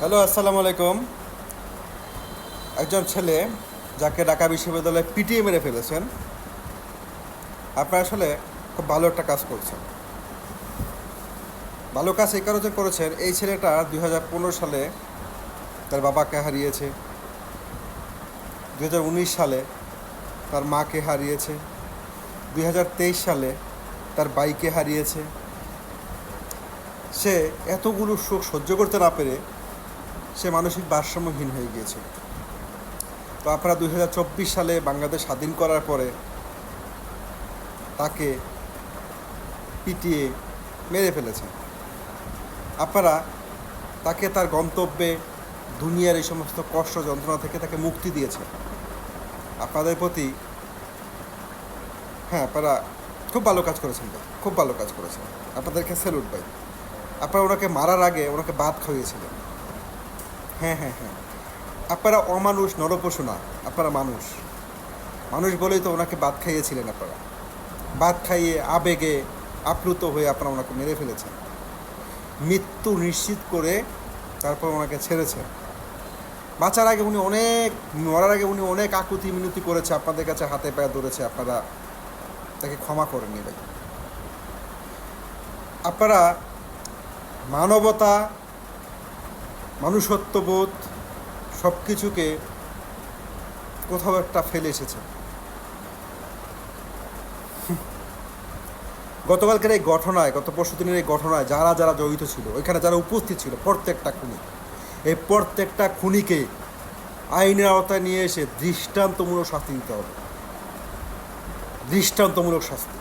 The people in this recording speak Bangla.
হ্যালো, আসসালামু আলাইকুম। একজন ছেলে যাকে ঢাকা বিশ্ববিদ্যালয়ে পিটিএ মেরে ফেলেছেন, আপনারা আসলে খুব ভালো একটা কাজ করছেন। ভালো কাজ এই কারণে করেছেন, এই ছেলেটা দুই হাজার পনেরো সালে তার বাবাকে হারিয়েছে, দুই হাজার উনিশ সালে তার মাকে হারিয়েছে, দুই হাজার তেইশ সালে তার বাইকে হারিয়েছে। সে এতগুলো শোক সহ্য করতে না পেরে সে মানসিক ভারসাম্যহীন হয়ে গিয়েছিল। তো আপনারা দুই হাজার চব্বিশ সালে বাংলাদেশ স্বাধীন করার পরে তাকে পিটিয়ে মেরে ফেলেছেন। আপনারা তাকে তার গন্তব্যে, দুনিয়ার এই সমস্ত কষ্ট যন্ত্রণা থেকে তাকে মুক্তি দিয়েছেন। আপনাদের প্রতি হ্যাঁ আপনারা খুব ভালো কাজ করেছেন ভাই, খুব ভালো কাজ করেছেন। আপনাদেরকে স্যালুট ভাই। আপনারা ওনাকে মারার আগে ওনাকে বাদ খাইয়েছিলেন। হ্যাঁ হ্যাঁ হ্যাঁ। আপনারা অমানুষ, নরপশু না, আপনারা মানুষ। মানুষ বলেই তো ওনাকে বাদ খাইয়েছিলেন আপনারা। বাদ খাইয়ে আবেগে আপ্লুত হয়ে আপনারা ওনাকে মেরে ফেলেছেন। মৃত্যু নিশ্চিত করে তারপর ওনাকে ছেড়েছেন। বাঁচার আগে উনি অনেক, মরার আগে উনি অনেক আকুতি মিনতি করেছে, আপনাদের কাছে হাতে পায়ে ধরেছে, আপনারা তাকে ক্ষমা করেননি ভাই আপনারা মানবতা মানুষত্ববোধ সব কিছুকে কোথাও একটা ফেলে এসেছে। গতকালকের এই ঘটনায়, গত পরশু দিনের এই ঘটনায় যারা যারা জড়িত ছিল, ওইখানে যারা উপস্থিত ছিল, প্রত্যেকটা খুনি, এই প্রত্যেকটা খুনিকে আইনের আওতায় নিয়ে এসে দৃষ্টান্তমূলক শাস্তি দিতে হবে। দৃষ্টান্তমূলক শাস্তি।